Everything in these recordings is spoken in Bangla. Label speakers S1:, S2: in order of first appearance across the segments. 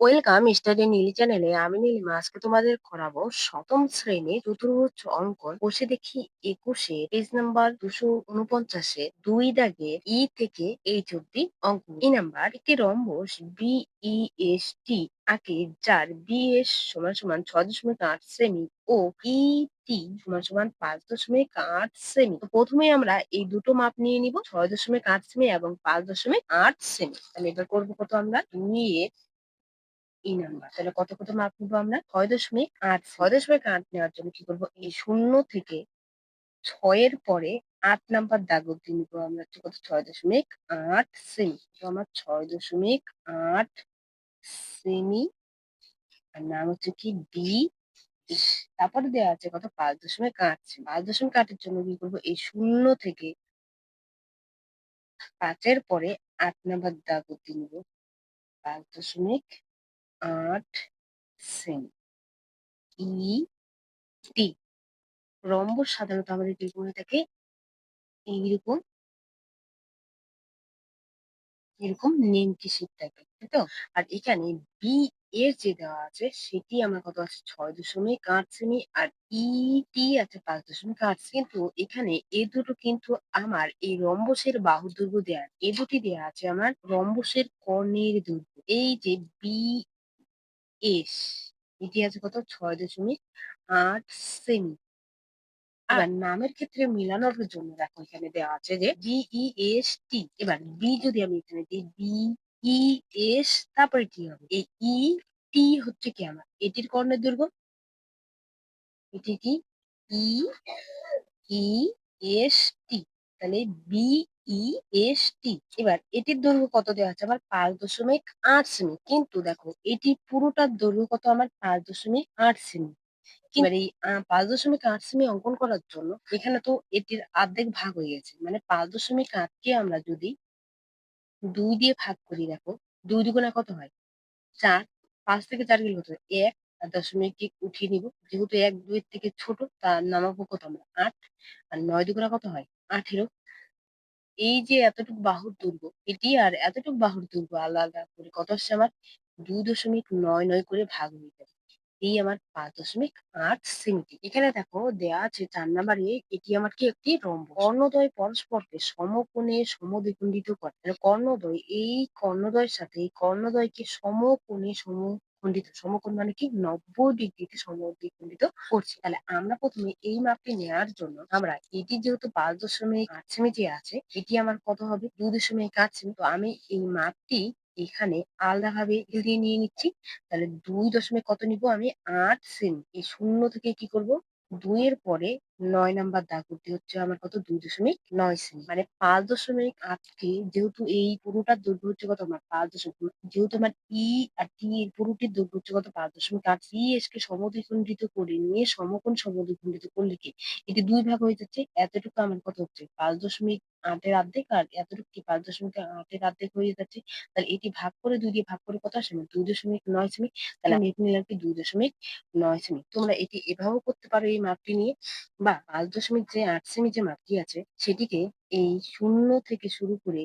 S1: ওয়েলকাম স্টাডি নীলি চ্যানেলে আমি নীলিমা আজকে তোমাদের করাবো সপ্তম শ্রেণি চতুর্ভুজ অঙ্কন। বসে দেখি একুশে পেজ নাম্বার দুশো উনপঞ্চাশে দুই দাগে ই থেকে এইচ অব্দি অঙ্ক ই নাম্বার, একটি rhombus B E S T আঁকে, যার বি এস সমান সমান ছয় দশমিক আট সেমি ও ই টি সমান সমান পাঁচ দশমিক আট তো প্রথমে আমরা এই দুটো মাপ নিয়ে নিব, ছয় দশমিক আট সেমি এবং পাঁচ দশমিক আট সেমি তাহলে এবার করব কত আমরা? দুই এর এই নাম্বার। তাহলে কত কত মাপ নিবো আমরা? ছয় দশমিক আট ছয় দশমিক আট নেওয়ার জন্য কি করব? এই শূন্য থেকে ছয়ের পরে আট নাম্বার দাগ অব্দি নিবো আমরা। হচ্ছে কত? ছয় দশমিক আট সেমি তো আমার ছয় দশমিক আট সেমি আর নাম হচ্ছে কি? ডি তারপরে দেওয়া আছে কত? পাঁচ দশমিক আট পাঁচ দশমিক আটের জন্য কি করব? এই শূন্য থেকে পাঁচের পরে আট নাম্বার দাগ অব্দি নিবো। পাঁচ দশমিক আট সেমি ই টি রম্বস সাধারণত আমাদের হয়ে থাকে? এইরকম, এরকম নেমকি শিট থাকে তাই তো? আর এখানে বি এর যে দেওয়া আছে, সেটি আমার কত আছে? ছয় দশমিক আট সেমি আর ই টি আছে পাঁচ দশমিক আট, কিন্তু এখানে এ দুটো কিন্তু আমার এই রম্বসের বাহু দৈর্ঘ্য দেওয়া এ দুটি দেওয়া আছে আমার রম্বসের কর্ণের দৈর্ঘ্য। এই যে বি এস এটি আছে কত? ছয় দশমিক আট সেমি। এবার নামের ক্ষেত্রে মিলানোর জন্য দেখো এখানে দেওয়া আছে যে ই এস টি এবার বি যদি আমি এখানে দিই বি ই এস তারপরে টি হবে। এই ই টি হচ্ছে কি আমার? এটির কর্ণের দৈর্ঘ্য এটি কি? ই ই এস টি তাহলে বি ই এস টি এবার এটির দৈর্ঘ্য কত দেওয়া আছে? আমার পাঁচ দশমিক আট সেমি। কিন্তু দেখো এটি পুরোটার দৈর্ঘ্য কত? আমার পাঁচ দশমিক আট সেমি। এবার এই পাঁচ দশমিক আট সেমি অঙ্কন করার জন্য এখানে তো এটির অর্ধেক ভাগ হয়ে গেছে। মানে পাঁচ দশমিক আটকে আমরা যদি দুই দিয়ে ভাগ করি, দেখো, দুই দুগুণে কত হয়? চার। পাঁচ থেকে চার গেলে কত? এক। আর দশমিক উঠিয়ে নিব। যেহেতু এক দুই থেকে ছোট, তার নামাবো কত আমরা? আট। আর নয় দুগুণে কত হয়? আঠেরো। এই যে এতটুকু বাহুর দৈর্ঘ্য এটি আর এতটুকু বাহুর দৈর্ঘ্য আলাদা করে কত আসছে আমার? দুই দশমিক নয় নয় করে ভাগ যাবে। এই আমার পাঁচ দশমিক আট সেমি, এখানে দেখো দেয়া আছে চার নাম্বারে এটি আমার কি একটি রম্বস। কর্ণদ্বয় পরস্পরকে সমকোণে সমদ্বিখণ্ডিত করে। কর্ণদ্বয়, এই কর্ণদ্বয়ের সাথে এই কর্ণদ্বয়কে সমকোণে সমখণ্ডিত সমকোণ মানে কি নব্বই ডিগ্রিতে সমদ্বিখণ্ডিত করছি। তাহলে আমরা প্রথমে এই মাপটি নেওয়ার জন্য আমরা এটি যেহেতু পাঁচ দশমিক আট সেমি যে আছে, এটি আমার কত হবে? দুই দশমিক আট সেমি। তো আমি এই মাপটি এখানে আলাদাভাবে দিয়ে নিয়ে নিচ্ছি। তাহলে দুই দশমিক কত নিব আমি? আট সেমি। এই শূন্য থেকে কি করব? দুইয়ের পরে নয় নাম্বার দাগ করতে হচ্ছে আমার কত? দুই দশমিক নয় সেমি। মানে পাঁচ দশমিক আটকে যেহেতু এই পুরোটার দৈর্ঘ্য হচ্ছে কত আমার? পাঁচ দশমিক যেহেতু আমার ই আর টি এর পুরোটির দৈর্ঘ্য হচ্ছে কত? পাঁচ দশমিক আট। এস কে সমদ্বিখণ্ডিত করে নিয়ে সমকোণ সমদ্বিখণ্ডিত করলে কি? এটি দুই ভাগ হয়ে যাচ্ছে। এতটুকু আমার কত হচ্ছে? পাঁচ দশমিক আটের অর্ধেক আর এতটুকু কি পাঁচ দশমিক আটের অর্ধেক হয়ে যাচ্ছে? তাহলে এটি ভাগ করে দুই দিয়ে ভাগ করে কত আসে? দুই দশমিক নয় সেমি। তাহলে আমি নিলাম কি? দুই দশমিক নয় সেমি। তোমরা এটি এভাবেও করতে পারো এই মাপটি নিয়ে। বা পাঁচ দশমিক যে আট সেমি যে মাপটি আছে, সেটিকে এই শূন্য থেকে শুরু করে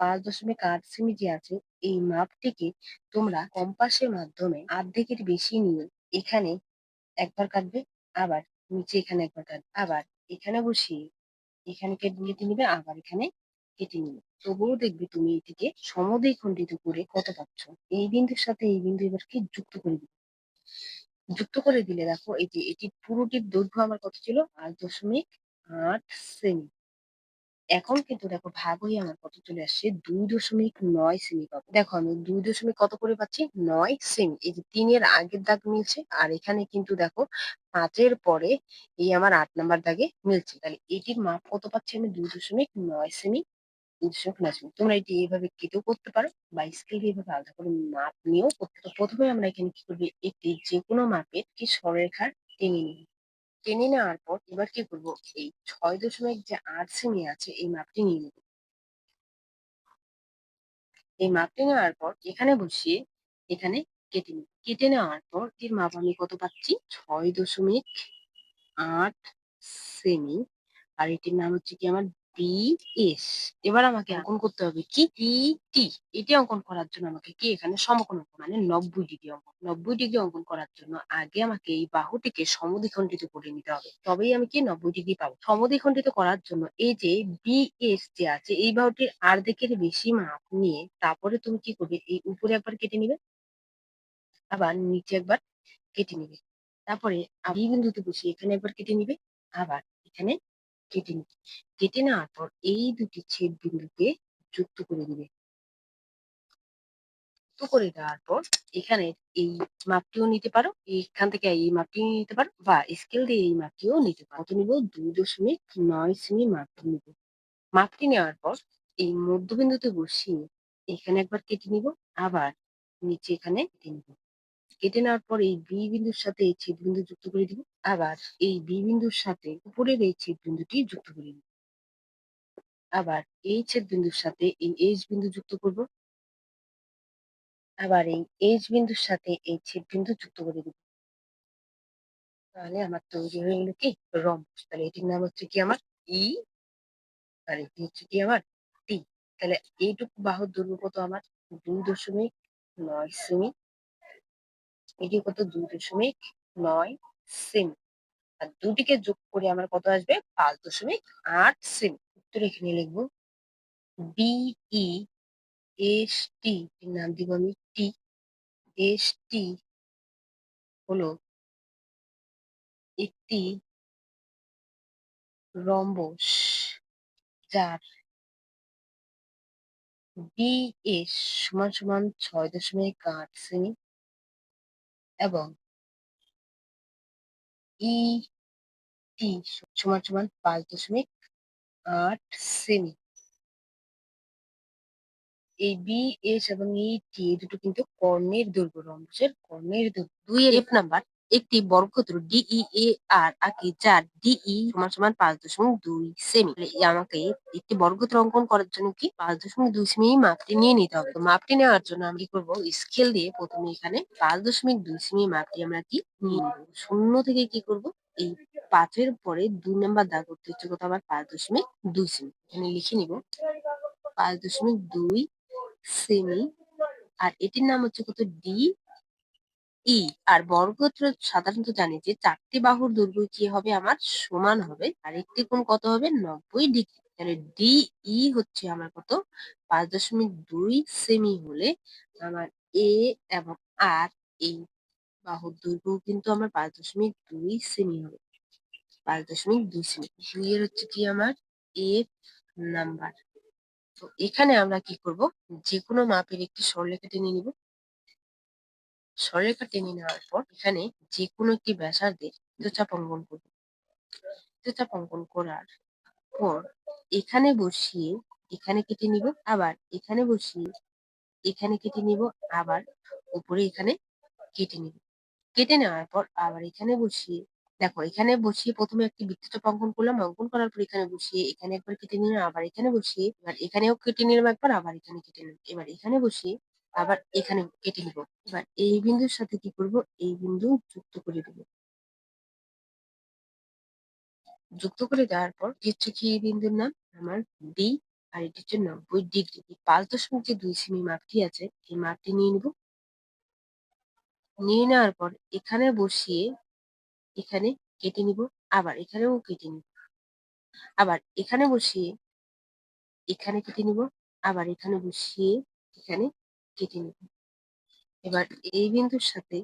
S1: পাঁচ দশমিক আট সেমি যে আছে, এই মাপটিকে তোমরা কম্পাসের মাধ্যমে অর্ধেকের বেশি নিয়ে এখানে একবার কাটবে, আবার নিচে এখানে একবার কাটবে, আবার এখানে বসিয়ে এখানে কেটে নিবে, আবার এখানে কেটে নিবে। তবুও দেখবে তুমি এটিকে সমদ্বিখণ্ডিত করে কত পাচ্ছ? এই বিন্দুর সাথে এই বিন্দু এবার কি যুক্ত করে দিবে। যুক্ত করে দিলে, দেখো, এই যে, এটি পুরোটির দৈর্ঘ্য আমার কত ছিল? আট দশমিক আট সেমি। এখন কিন্তু দেখো, ভাগ হয়ে আমার কত চলে আসছে? দুই দশমিক নয় সেমি পাবো। দেখো, আমি দুই দশমিক কত করে পাচ্ছি? নয় সেমি। এই যে তিনের আগের দাগ মিলছে, আর এখানে কিন্তু দেখো, পাঁচের পরে এই আমার আট নাম্বার দাগে মিলছে। তাহলে এটির মাপ কত পাচ্ছি আমি? দুই দশমিক নয় সেমি নয় সেমি তোমরা এটি এইভাবে কেটেও করতে পারো বা স্কেল এভাবে আলাদা করে মাপ নিয়েও করতে পারো। প্রথমে আমরা এখানে কি করব? একটি যে কোনো মাপের কি সরলরেখা টেনে নিই টেনে নেওয়ার পর এবার কি করব? এই ছয় দশমিক যে আট সেমি আছে, এই মাপটি নিয়ে নেব। এই মাপটি নেওয়ার পর এখানে বসিয়ে এখানে কেটে নিই কেটে নেওয়ার পর এর মাপ আমি কত পাচ্ছি? ছয় দশমিক আট সেমি আর এটির নাম হচ্ছে কি আমার বি এস এবার আমাকে অঙ্কন করতে হবে কি? ই টি এটি অঙ্কন করার জন্য আমাকে কি এখানে সমকোণ মানে নব্বই ডিগ্রি অঙ্কন নব্বই ডিগ্রি অঙ্কন করার জন্য আগে আমাকে এই বাহুটিকে সমদ্বিখণ্ডিত করে নিতে হবে। তবেই আমি কি নব্বই ডিগ্রি পাবো। সমদ্বিখণ্ডিত করার জন্য এই যে বি এস যে আছে এই বাহুটির আর্ধেকের বেশি মাপ নিয়ে তারপরে তুমি কি করবে? এই উপরে একবার কেটে নিবে আবার নিচে একবার কেটে নিবে। তারপরে বি বিন্দুতে বসিয়ে এখানে একবার কেটে নিবে আবার এখানে কেটে নিবে। কেটে নেওয়ার পর এই দুটি ছেদ বিন্দুকে যুক্ত করে দিবে যুক্ত করে দেওয়ার পর এখানে এই মাপটিও নিতে পারো এখান থেকে এই মাপটি নিতে পারো বা স্কেল দিয়ে এই মাপটিও নিতে পারো। কত নিব দুই দশমিক নয় সেমি মাপটি নিব। মাপটি নেওয়ার পর এই মধ্যবিন্দুতে বসিয়ে এখানে একবার কেটে নিব, আবার নিচে এখানে কেটে নিব। কেটে নেওয়ার পর এই বি বিন্দুর সাথে এই ছেদ বিন্দু যুক্ত করে দিব। আবার এই বি বিন্দুর সাথে উপরের এই ছেদ বিন্দুটি যুক্ত করে। দিব আবার এই ছেদ বিন্দুর সাথে এই এইচ বিন্দু যুক্ত করব। আবার এই এইচ বিন্দুর সাথে এই ছেদ বিন্দু যুক্ত করে দিব। তাহলে আমার তৈরি হয়ে গেল কি? রম্বস। তাহলে এটির নাম হচ্ছে কি আমার? ই আর এটি হচ্ছে কি আমার? টি তাহলে এইটুকু বাহুর দৈর্ঘ্য কত আমার? দুই দশমিক নয় সেমি এটি কত? দুই দশমিক নয় সেমি। আর দুটিকে যোগ করে আমার কত আসবে? পাঁচ দশমিক আট সেমি। উত্তর এখানে লিখব। বিই এস টি নাম দিব আমি টি এস টি হলো একটি রম্বস যার বিএস সমান সমান ছয় দশমিক আট সেমি এবং ই, টি, সমান সমান পাঁচ দশমিক আট সেমি। এই বি, এস এবং ই, টি, এই দুটো কিন্তু কর্ণের দৈর্ঘ্য, রম্বসের কর্ণের দৈর্ঘ্য। দুই এফ নাম্বার একটি বর্গক্ষেত্র ডিই এ আর আঁকি, যার ডিই সমান সমান পাঁচ দশমিক দুই সেমি আমাকে একটি বর্গক্ষেত্র অঙ্কন করার জন্য কি পাঁচ দশমিক দুই সেমি মাপটি নিয়ে নিতে হবে। মাপটি নেওয়ার জন্য আমি কি করব? স্কেল দিয়ে প্রথমে এখানে পাঁচ দশমিক দুই সেমি মাপটি আমরা কি নিয়ে নেব। শূন্য থেকে কি করব? এই পাঁচের পরে দুই নাম্বার দাগ করতে হচ্ছে কত আবার পাঁচ দশমিক দুই সেমি এখানে লিখে নিব পাঁচ দশমিক দুই সেমি আর এটির নাম হচ্ছে কত? ডি ই আর বর্গক্ষেত্র সাধারণত জানি যে চারটি বাহুর দৈর্ঘ্য কি হবে? আমার সমান হবে। আর একটি কোণ কত হবে? নব্বই ডিগ্রি। তাহলে ডি ই হচ্ছে আমার কত? পাঁচ দশমিক দুই সেমি হলে আমার এ এবং আর এই বাহুর দৈর্ঘ্য কিন্তু আমার পাঁচ দশমিক দুই সেমি হবে। পাঁচ দশমিক দুই সেমি। দুই এর হচ্ছে কি আমার? F number. তো এখানে আমরা কি করব? যে কোনো মাপের একটি সরলরেখা টেনে নিব। সরলরেখা টেনে নেওয়ার পর এখানে যে কোনো একটি ব্যাসার্ধের বৃত্তচাপ অঙ্কন করব বৃত্তচাপ অঙ্কন করার পর এখানে বসিয়ে এখানে কেটে নিব, আবার এখানে বসিয়ে এখানে কেটে নিব, আবার উপরে এখানে কেটে নিব। কেটে নেওয়ার পর আবার এখানে বসিয়ে দেখো, এখানে বসিয়ে প্রথমে একটি বৃত্তচাপ অঙ্কন করলাম, অঙ্কন করার পর এখানে বসিয়ে এখানে একবার কেটে নিলাম, আবার এখানে বসিয়ে, এবার এখানেও কেটে নিলাম একবার, আবার এখানে কেটে নিলাম। এবার এখানে বসিয়ে আবার এখানে কেটে নিব। এবার এই বিন্দুর সাথে কি করব? এই বিন্দু যুক্ত করে দেব। যুক্ত করে দেওয়ার পর হচ্ছে কি এই বিন্দুর নাম আমার ডি আর এটি হচ্ছে নব্বই ডিগ্রি। এই পাঁচ দশমিক যে দুই সেমি মাপটি আছে, এই মাপটি নিয়ে নিব। নিয়ে নেওয়ার পর এখানে বসিয়ে এখানে কেটে নিব, আবার এখানেও কেটে নিব। আবার এখানে বসিয়ে এখানে কেটে নিব, আবার এখানে বসিয়ে এখানে কেটে নিব। এবার এই বিন্দুর সাথে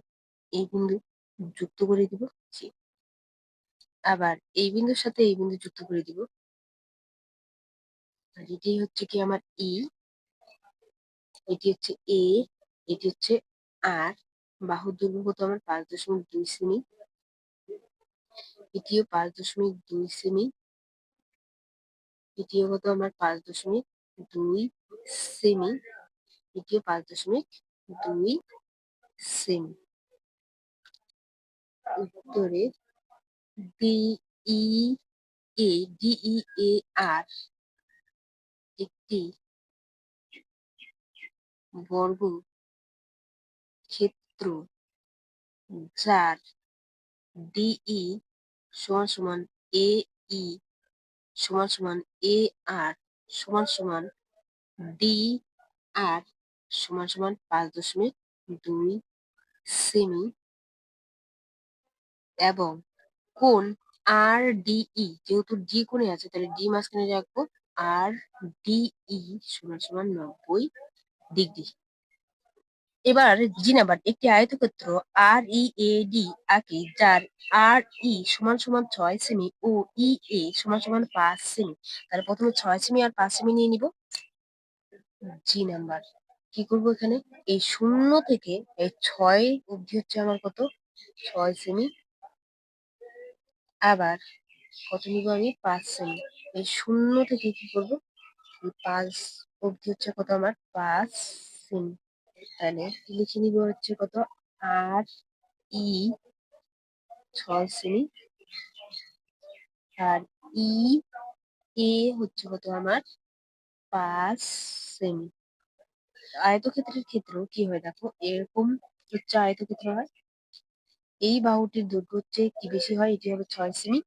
S1: এই বিন্দু যুক্ত করে দিব জি আবার এই বিন্দুর সাথে এই বিন্দু যুক্ত করে দিব আর এটি হচ্ছে কি আমার ই এটি হচ্ছে এ এটি হচ্ছে আর বাহুর দৈর্ঘ্য কত আমার পাঁচ দশমিক দুই সেমি এটিও পাঁচ দশমিক দুই সেমি এটিও কত আমার পাঁচ দশমিক দুই সেমি এটিও পাঁচ দশমিক দুই সেমি। উত্তরে ডিই এ ডিই এ আর একটি বর্গ ক্ষেত্র যার ডিই সমান সমান এ ই সমান সমান এ আর সমান সমান ডি আর সমান সমান পাঁচ দশমিক দুই সেমি এবং কোন আর ডিই যেহেতু ডি কোণে আছে, তাহলে ডি মাঝখানে রাখব আর ডিই সমান সমান নব্বই ডিগ্রি। এবার জি নাম্বার, একটি আয়তক্ষেত্র আর ই এ ডি আঁকি, যার আর ই সমান সমান ছয় সেমি ও ই এ সমান সমান পাঁচ সেমি। তাহলে প্রথমে ছয় সেমি আর পাঁচ সেমি নিয়ে নিব। G number. কি করব এখানে? এই শূন্য থেকে এই ছয় অবধি হচ্ছে আমার কত? ছয় সেমি আবার কত নিব আমি? পাঁচ সেমি এই শূন্য থেকে কি করব? পাঁচ অবধি হচ্ছে কত আমার? পাঁচ সেমি তাহলে লিখে নিব? হচ্ছে কত? আর ই ছয় সেমি আর ই এ হচ্ছে কত আমার? পাঁচ সেমি আয়তক্ষেত্রের ক্ষেত্রেও কি হয় দেখো? এরকম হচ্ছে আয়তক্ষেত্র হয়। এই বাহুটির দৈর্ঘ্য হচ্ছে কি বেশি হয়? এটি হবে ছয় সেমি।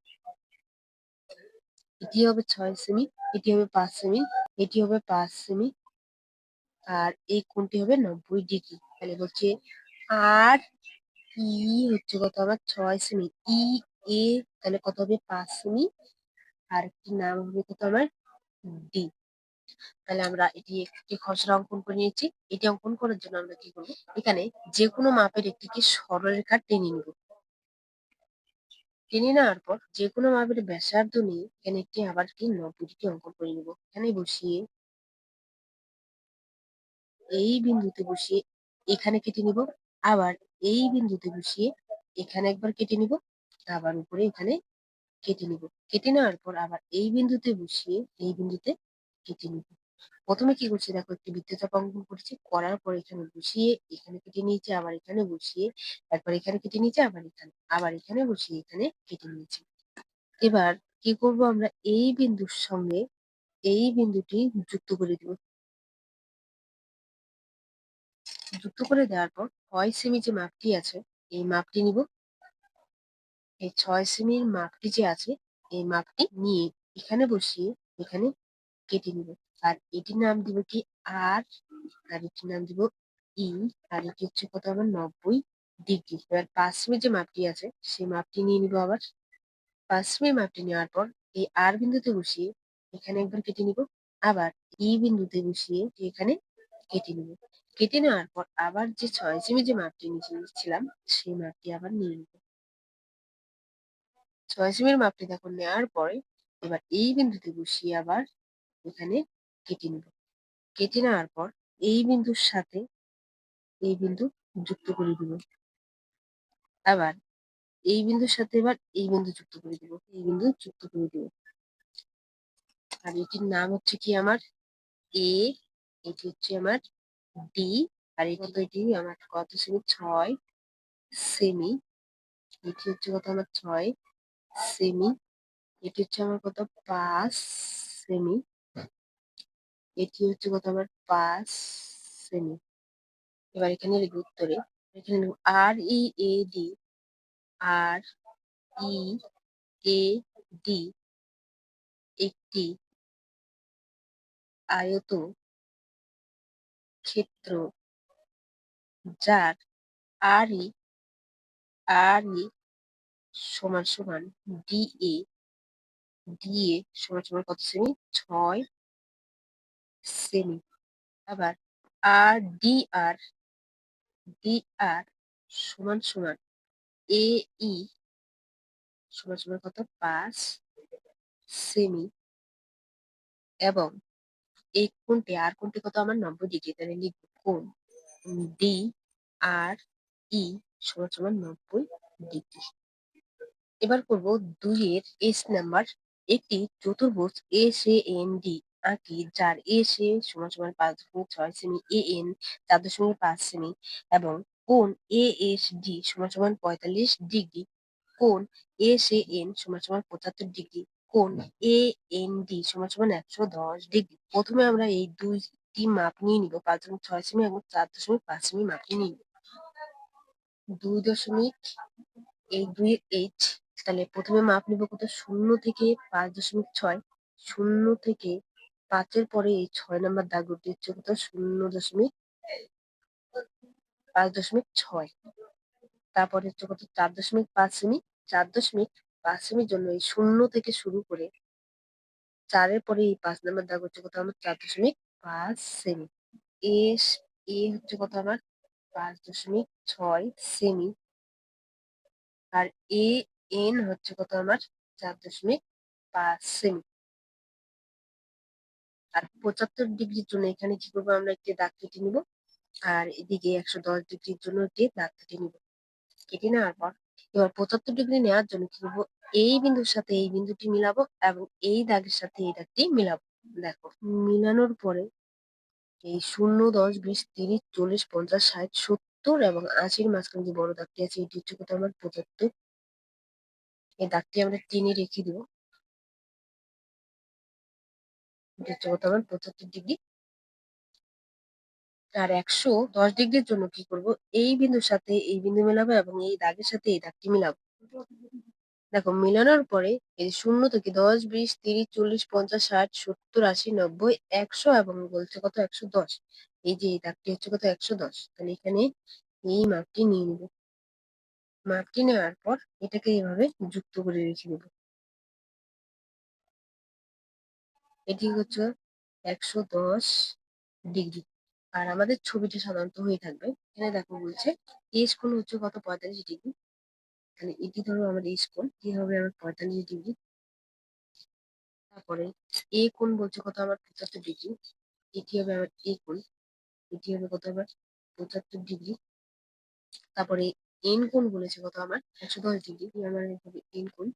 S1: এটি হবে ছয় সেমি। এটি হবে পাঁচ সেমি। এটি হবে পাঁচ সেমি। আর এই কোণটি হবে নব্বই ডিগ্রি। তাহলে বলছে আর ই হচ্ছে কত? আমার ছয় সেমি। ই, এ, তাহলে কত হবে? পাঁচ সেমি। আর একটি নাম হবে কত? আমার ডি। তাহলে আমরা এটি একটি খসড়া অঙ্কন করে নিয়েছি। এটি অঙ্কন করার জন্য আমরা কি করব? এখানে যে কোনো মাপের একটিকে সরলরেখা টেনে নিব। টেনে নেওয়ার পর যে কোনো মাপের ব্যাসার্ধ নিয়ে এখানে একটি আবার কি নব্বই অঙ্কন করে নিব। এখানে বসিয়ে এই বিন্দুতে বসিয়ে এখানে কেটে নিব। আবার এই বিন্দুতে বসিয়ে এখানে একবার কেটে নিব। আবার উপরে এখানে কেটে নিব। কেটে নেওয়ার পর আবার এই বিন্দুতে বসিয়ে এই বিন্দুতে কেটে নিব। প্রথমে কি করছি? দেখো, একটি বৃত্তচাপ অঙ্কন করছি। করার পর এখানে বসিয়ে এখানে কেটে নিয়েছি, আবার এখানে বসিয়ে একবার এখানে কেটে নিয়েছি, আবার এখানে আবার এখানে বসিয়ে, এখানে কেটে নিয়েছি। এবার কি করব আমরা? এই বিন্দুর সঙ্গে এই বিন্দুটি যুক্ত করে দিব। যুক্ত করে দেওয়ার পর ছয় সেমি যে মাপটি আছে, এই মাপটি নিব। এই ছয় সেমির মাপটি যে আছে, এই মাপটি নিয়ে এখানে বসিয়ে, এখানে কেটে নিব। আর এটির নাম দিব কি আর আর এটির নাম দিব ই, আর এটি হচ্ছে কত আমার নব্বই ডিগ্রি। এবার সেমির যে মাপটি আছে, সেই মাপটি নিয়ে নিব আবার। পাঁচ সেমি মাপটি নেওয়ার পর এই আর বিন্দুতে বসিয়ে এখানে একবার কেটে নিব। আবার ই বিন্দুতে বসিয়ে এখানে কেটে নিব। কেটে নেওয়ার পর আবার যে ছয় সেমি যে মাপটি নিয়েছিলাম, সেই মাপটি আবার নিয়ে নিব। ছয় সেমির মাপটি দেখো নেওয়ার পরে এবার এই বিন্দুতে বসিয়ে আবার এখানে কেটে নিব। কেটে নেওয়ার পর এই বিন্দুর সাথে এই বিন্দু যুক্ত করে দিব। আবার এই বিন্দুর সাথে এবার এই বিন্দু যুক্ত করে দিব, এই বিন্দু যুক্ত করে দিব। আর এটির নাম হচ্ছে কি আমার এ এটি হচ্ছে আমার ডি আর এটি এটি আমার কত সেমি? ছয় সেমি। এটি হচ্ছে কত আমার ছয় সেমি? এটি হচ্ছে আমার কত? পাঁচ সেমি। এটি হচ্ছে কত আমার পাঁচ সেমি এবার এখানে লিখব উত্তরে। এখানে লিখব আর ই A D R E A D একটি আয়ত ক্ষেত্র যার আর ই আর ই সমান সমান ডি এ ডি এ সমান সমান কত সেমি ছয় সেমি। আবার আর ডি আর ডি আর সমান সমান এ ই সমান সমান কত? পাঁচ সেমি। এবং এই কোণটি আর কোণটি কত? আমার নব্বই ডিগ্রি তাহলে লিখব কোণ ডি আর ই সমান সমান নব্বই ডিগ্রি। এবার করব দুইয়ের এস নাম্বার। একটি চতুর্ভুজ এস এ এন ডি। আঁকি যার এ সমান সমান পাঁচ দশমিক ছয় সেমি এ এন চার দশমিক পাঁচ সেমি এবং কোণ এ এস ডি সমান সমান পঁয়তাল্লিশ ডিগ্রি এস এ এন সমান সমান পঁচাত্তর ডিগ্রি কোণ এ এন ডি সমান সমান একশো দশ ডিগ্রি প্রথমে আমরা এই দুইটি মাপ নিয়ে নিব, পাঁচ দশমিক ছয় সেমি এবং চার দশমিক পাঁচ সেমি মাপ নিয়ে নিব। দুই দশমিক এই দুই এইচ তাহলে প্রথমে মাপ নিব কত? শূন্য থেকে পাঁচ দশমিক ছয়, শূন্য থেকে পাঁচের পরে এই ছয় নাম্বার দাগটি হচ্ছে কত? শূন্য দশমিক পাঁচ দশমিক ছয়। তারপরে হচ্ছে কত? চার দশমিক পাঁচ সেমি। চার দশমিক পাঁচ সেমির জন্য এই শূন্য থেকে শুরু করে চারের পরে এই পাঁচ নম্বর দাগ হচ্ছে কত? আমার চার দশমিক পাঁচ সেমি। এ হচ্ছে কত আমার? পাঁচ দশমিক ছয় সেমি। আর এ, এন হচ্ছে কত? আমার চার দশমিক পাঁচ সেমি। আর পঁচাত্তর ডিগ্রির জন্য এখানে কি করব? আমরা একটি দাগ কেটে নিব। আর এদিকে একশো দশ ডিগ্রির জন্য একটি দাগ কেটে নিব। কেটে নেওয়ার পর এবার পঁচাত্তর ডিগ্রি নেওয়ার জন্য কি করব? এই বিন্দুর সাথে এই বিন্দুটি মিলাবো এবং এই দাগের সাথে এই দাগটি মিলাবো। দেখো, মিলানোর পরে এই শূন্য, দশ, বিশ, তিরিশ, চল্লিশ, পঞ্চাশ, ষাট, সত্তর এবং আশির মাঝখানে যে বড় দাগটি আছে, এটি হচ্ছে কোথাও আমার পঁচাত্তর। এই দাগটি আমরা টেনে রেখে দিব। আমার পঁচাত্তর ডিগ্রি। আর একশো দশ ডিগ্রির জন্য কি করব? এই বিন্দুর সাথে এই বিন্দু মেলাবো এবং এই দাগের সাথে এই দাগটি মিলাবো। দেখো, মিলানোর পরে এই শূন্য থেকে দশ, বিশ, তিরিশ, চল্লিশ, পঞ্চাশ, ষাট, সত্তর, আশি, নব্বই, একশো এবং বলছে কত? একশো দশ। এই যে এই দাগটি হচ্ছে কত? একশো দশ। তাহলে এখানে এই মাপটি নিয়ে নিব। মাপটি নেওয়ার পর এটাকে এইভাবে যুক্ত করে রেখে দেব। এটি হচ্ছে একশো দশ ডিগ্রি। আর আমাদের ছবিটা সাধারণত হয়ে থাকবে। এখানে দেখো বলছে এস কোণ হচ্ছে কত? পঁয়তাল্লিশ ডিগ্রি। তাহলে এটি ধরো আমার এস কোণ কি হবে আমার পঁয়তাল্লিশ ডিগ্রি? তারপরে এ কোণ বলছে কত? আমার পঁচাত্তর ডিগ্রি। এটি হবে আমার এ কোণ। এটি হবে কত? আমার পঁচাত্তর ডিগ্রি। তারপরে এন কোণ বলেছে কত? আমার একশো দশ ডিগ্রি। আমার এন কোণ।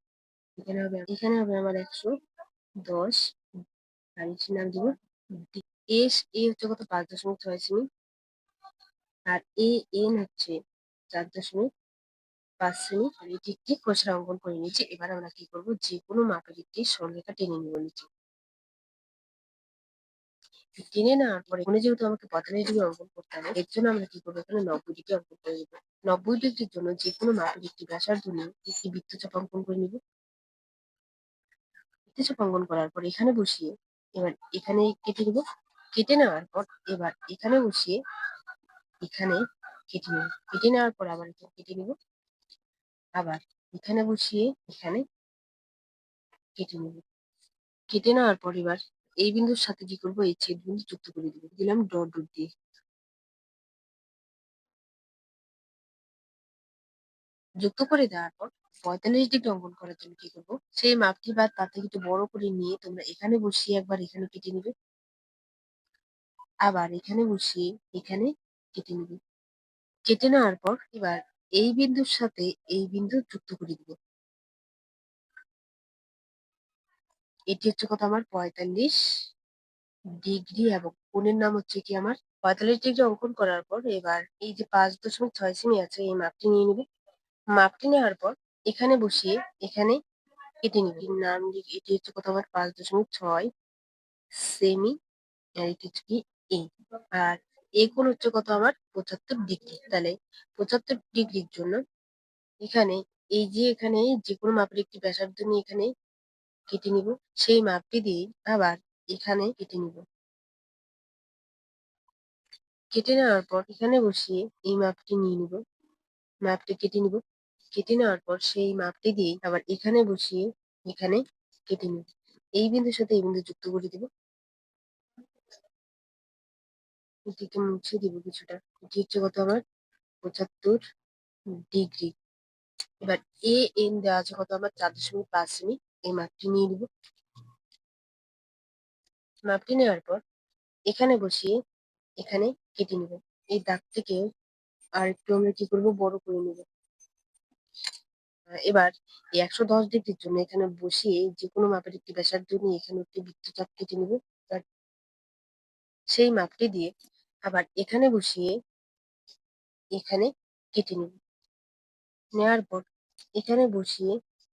S1: এখানে হবে এখানে হবে আমার একশো দশ। এটির নাম দিব এস, এ হচ্ছে কত? পাঁচ দশমিক ছয় সেমি আর এ, এন হচ্ছে চার দশমিক পাঁচ সেমি আর এটি একটি খসড়া অঙ্কন করে নিয়েছি। এবার আমরা কি করব? যে কোনো মাপের একটি সরলরেখা টেনে নিব নিচে। টেনে নেওয়ার পরে এখানে যেহেতু আমাকে পঁয়তাল্লিশ ডিগ্রি অঙ্কন করতে হবে, এর জন্য আমরা কি করব? এখানে নব্বই ডিগ্রি অঙ্কন করে নিব। নব্বই ডিগ্রির জন্য যে কোনো মাপের একটি ব্যাসার্ধ নিয়ে একটি বৃত্তচাপ অঙ্কন করে নিব। বৃত্তচাপ অঙ্কন করার পর এখানে বসিয়ে এবার এখানে কেটে নিব কেটে নেওয়ার পর এবার এখানে বসিয়ে এখানে কেটে নিব। কেটে নেওয়ার পর আবার এখানে কেটে নিব। আবার এখানে বসিয়ে এখানে কেটে নিব। কেটে নেওয়ার পর এবার এই বিন্দুর সাথে কি করব? এই ছেদ বিন্দু যুক্ত করে দিব। দিলাম ডট ডট দিয়ে। যুক্ত করে দেওয়ার পর পঁয়তাল্লিশ ডিগ্রি অঙ্কন করার জন্য কি করব? সেই মাপটি বা তার থেকে একটু বড় করে নিয়ে তোমরা এখানে বসিয়ে একবার এখানে কেটে নিবে। আবার এখানে বসিয়ে এখানে কেটে নিবে। কেটে নেওয়ার পর এবার এই বিন্দুর সাথে এই বিন্দু যুক্ত করে দিব। এটি হচ্ছে কত আমার পঁয়তাল্লিশ ডিগ্রি এবং কোণের নাম হচ্ছে কি আমার? পঁয়তাল্লিশ ডিগ্রি অঙ্কন করার পর এবার এই যে পাঁচ দশমিক ছয় সেমি আছে, এই মাপটি নিয়ে নিবে। মাপটি নেওয়ার পর এখানে বসিয়ে এখানে কেটে নিবে নাম লিখে এটি হচ্ছে কত আমার পাঁচ দশমিক ছয় সেমি, আর এটি হচ্ছে কি এ আর এ কোণ হচ্ছে কত আমার? পঁচাত্তর ডিগ্রি। তাহলে পঁচাত্তর ডিগ্রির জন্য এখানে এই যে, এখানে যে কোনো মাপের একটি ব্যাসার্ধ নিয়ে এখানে কেটে নিব। সেই মাপটি দিয়ে আবার এখানে কেটে নিব। কেটে নেওয়ার পর এখানে বসিয়ে এই মাপটি নিয়ে নিব। মাপটি কেটে নিব। কেটে নেওয়ার পর সেই মাপটি দিয়ে আবার এখানে বসিয়ে এখানে কেটে নিব এই বিন্দুর সাথে এই বিন্দু যুক্ত করে দিব। এটিকে মুছে দিব কিছুটা। এটি হচ্ছে কত আমার? পঁচাত্তর ডিগ্রি। এবার এ, এন দেওয়া আছে কত আমার? চার দশমিক পাঁচ সেমি এই মাপটি নিয়ে নিব। মাপটি নেওয়ার পর এখানে বসিয়ে এখানে কেটে নিব। এই দাগ থেকে আর একটু আমরা কি করব? বড় করে নিব। এবার এই একশো দশ ডিগ্রির জন্য এখানে বসিয়ে যে কোনো মাপের একটি ব্যাসার্ধ নিয়ে এখানে একটি বৃত্তচাপ কেটে নিব। সেই মাপটি দিয়ে আবার এখানে বসিয়ে এখানে কেটে নিব। নেওয়ার পর এখানে বসিয়ে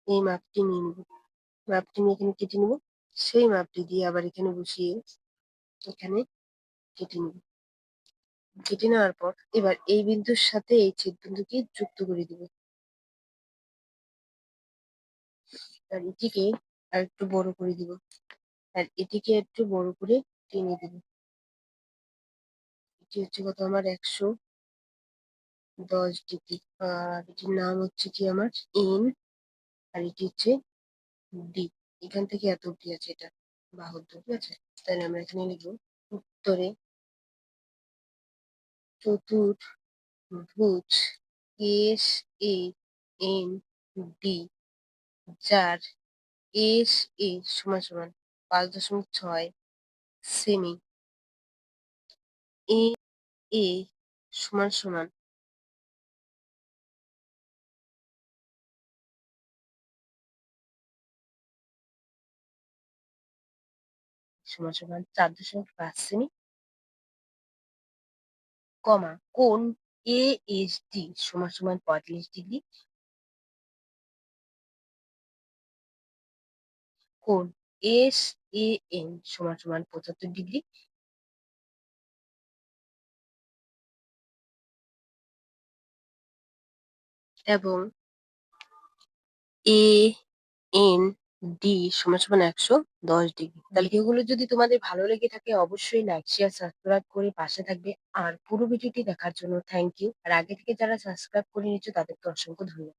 S1: এই মাপটি নিয়ে নিব। মাপটি নিয়ে এখানে কেটে নেব। সেই মাপটি দিয়ে আবার এখানে বসিয়ে এখানে কেটে নিব। কেটে নেওয়ার পর এবার এই বিন্দুর সাথে এই ছেদ বিন্দুকে যুক্ত করে দিব। আর এটিকে আর একটু বড় করে দিব। আর এটিকে একটু বড় করে টেনে দিব। এটি হচ্ছে কত আমার একশো দশ ডিগ্রি। আর এটির নাম হচ্ছে কি আমার? এন। আর এটি হচ্ছে ডি। এখান থেকে এত অব্দি আছে এটা। বাহুর ঠিক আছে? তাহলে আমরা এখানে লিখব উত্তরে চতুর্ভুজ এস এ এন ডি। যার এস এ সমান সমান পাঁচ দশমিক ছয় সেমি এ এ সমান সমান সমান সমান চার দশমিক পাঁচ সেমি কমা কোন এ এস ডি সমান সমান পঁয়তাল্লিশ ডিগ্রি কোণ এস এ এন সমান সমান পঁচাত্তর ডিগ্রি এবং এ এন ডি সমান সমান একশো দশ ডিগ্রি তাহলে এগুলো যদি তোমাদের ভালো লেগে থাকে, অবশ্যই লাইক শেয়ার সাবস্ক্রাইব করে পাশে থাকবে। আর পুরো ভিডিওটি দেখার জন্য থ্যাংক ইউ আর আগে থেকে যারা সাবস্ক্রাইব করে নিচ্ছ তাদেরকে অসংখ্য ধন্যবাদ।